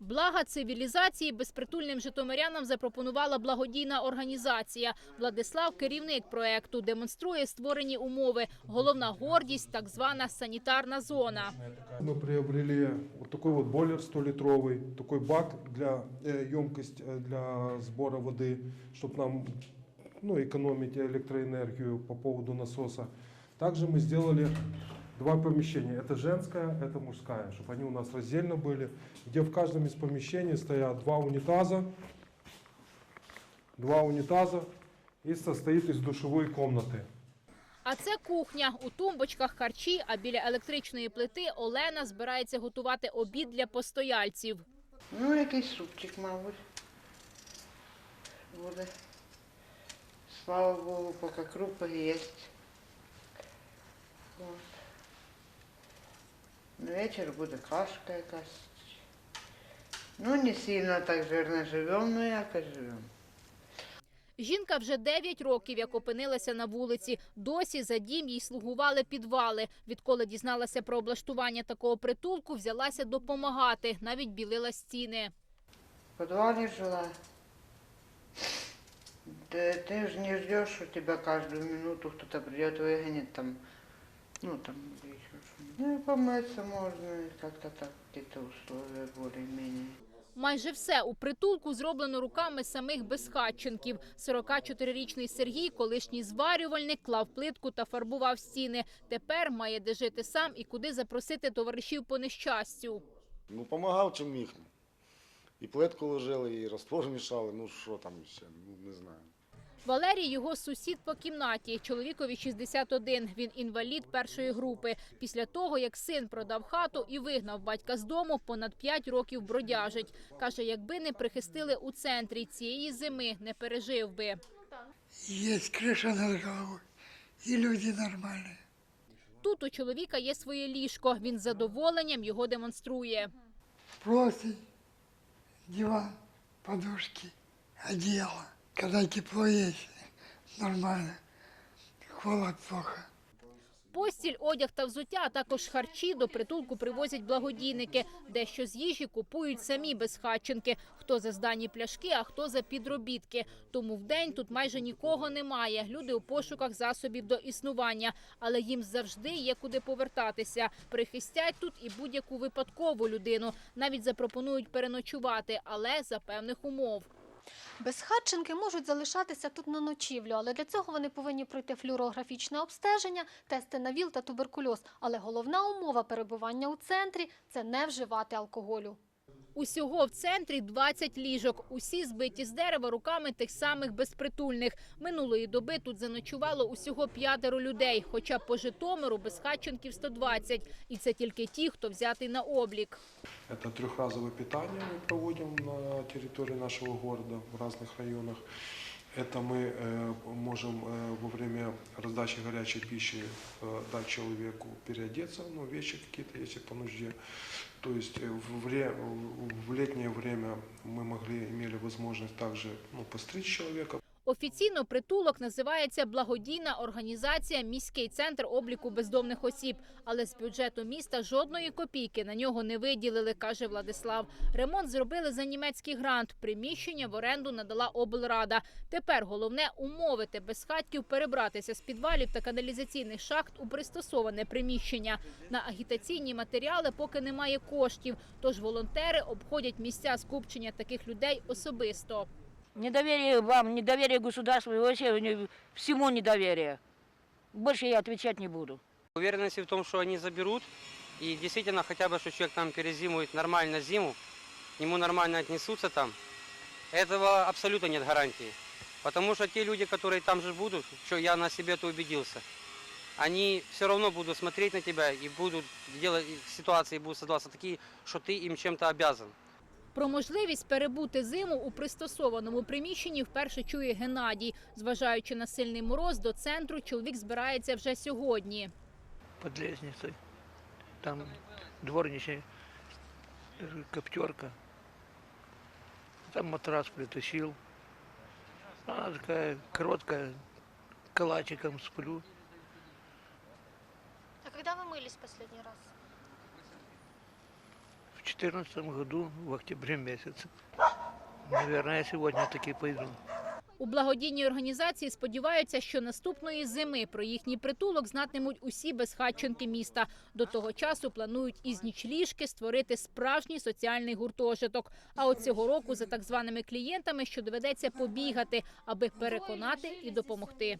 Блага цивілізації безпритульним житомирянам запропонувала благодійна організація. Владислав, керівник проекту, демонструє створені умови. Головна гордість – так звана санітарна зона. Мы приобрели вот такой вот бойлер 100-литровый, такой бак для э, емкость э, для сбора воды, чтобы нам ну, экономить электроэнергию по поводу насоса. Также мы сделали два помещения. Это женская, это мужская, чтобы они у нас раздельно были, где в каждом из помещений стоят два унитаза, два унитаза и состоит из душевой комнаты. А це кухня. У тумбочках харчі, а біля електричної плити Олена збирається готувати обід для постояльців. Ну, якийсь супчик, мабуть. Буде. Слава Богу, поки крупи є. От. На буде кашка якась. Ну, не сильно так жирно живемо, ну якось живемо. Жінка вже 9 років, як опинилася на вулиці. Досі за дім їй слугували підвали. Відколи дізналася про облаштування такого притулку, взялася допомагати. Навіть білила стіни. В подвале жила. Да ты же не ждешь, что тебя каждую минуту кто-то придет, выгонит там, ну там еще что-нибудь. Ну помыться можно, как-то так, какие-то условия более-менее. Майже все у притулку зроблено руками самих безхатченків. 44-річний Сергій, колишній зварювальник, клав плитку та фарбував стіни. Тепер має де жити сам і куди запросити товаришів по нещастю. Ну, помагав чим міг. І плитку ложили, і раствор мішали, ну що там ще, ну не знаю. Валерій його сусід по кімнаті. Чоловікові 61. Він інвалід першої групи. Після того, як син продав хату і вигнав батька з дому, понад 5 років бродяжить. Каже, якби не прихистили у центрі цієї зими, не пережив би. Есть крыша над головой, и люди нормальные. Тут у чоловіка є своє ліжко. Він з задоволенням його демонструє. Простынь, диван, подушки, одеяло. Когда тепло есть, нормально. Холод плохо. Постіль, одяг та взуття, а також харчі до притулку привозять благодійники. Дещо з їжі купують самі безхатченки. Хто за здані пляшки, а хто за підробітки. Тому вдень тут майже нікого немає. Люди у пошуках засобів до існування, але їм завжди є куди повертатися. Прихистять тут і будь-яку випадкову людину. Навіть запропонують переночувати, але за певних умов. Безхатченки можуть залишатися тут на ночівлю, але для цього вони повинні пройти флюорографічне обстеження, тести на ВІЛ та туберкульоз. Але головна умова перебування у центрі це не вживати алкоголю. Усього в центрі 20 ліжок. Усі збиті з дерева руками тих самих безпритульних. Минулої доби тут заночувало усього п'ятеро людей, хоча по Житомиру безхатченків 120. І це тільки ті, хто взятий на облік. Это трехразовое питание мы проводим на территории нашего города в разных районах. Это мы э, можем э, во время раздачи горячей пищи э, дать человеку переодеться, ну, вещи какие-то, если по нужде. То есть э, в, вре- в летнее время мы могли, имели возможность также ну, постричь человека, Офіційно притулок називається благодійна організація Міський центр обліку бездомних осіб. Але з бюджету міста жодної копійки на нього не виділили, каже Владислав. Ремонт зробили за німецький грант. Приміщення в оренду надала облрада. Тепер головне умовити безхатьків перебратися з підвалів та каналізаційних шахт у пристосоване приміщення. На агітаційні матеріали поки немає коштів. Тож волонтери обходять місця скупчення таких людей особисто. Недоверие вам, недоверие государству и вообще всему недоверие. Больше я отвечать не буду. Уверенности в том, что они заберут, и действительно хотя бы, что человек там перезимует нормально зиму, к нему нормально отнесутся там, этого абсолютно нет гарантии. Потому что те люди, которые там же будут, что я на себе это убедился, они все равно будут смотреть на тебя и будут делать ситуации будут создаваться такие, что ты им чем-то обязан. Про можливість перебути зиму у пристосованому приміщенні вперше чує Геннадій. Зважаючи на сильний мороз, до центру чоловік збирається вже сьогодні. Под лестницей. Там дворничная э, коптерка. Там матрас притащил. Она такая короткая, калачиком сплю. А коли ви мились останній раз? В 2014 году в октябре месяце. Наверное, я сегодня таки пойду. У благодійній організації сподіваються, що наступної зими про їхній притулок знатимуть усі безхатченки міста. До того часу планують із нічліжки створити справжній соціальний гуртожиток. А от цього року за так званими клієнтами, що доведеться побігати, аби переконати і допомогти.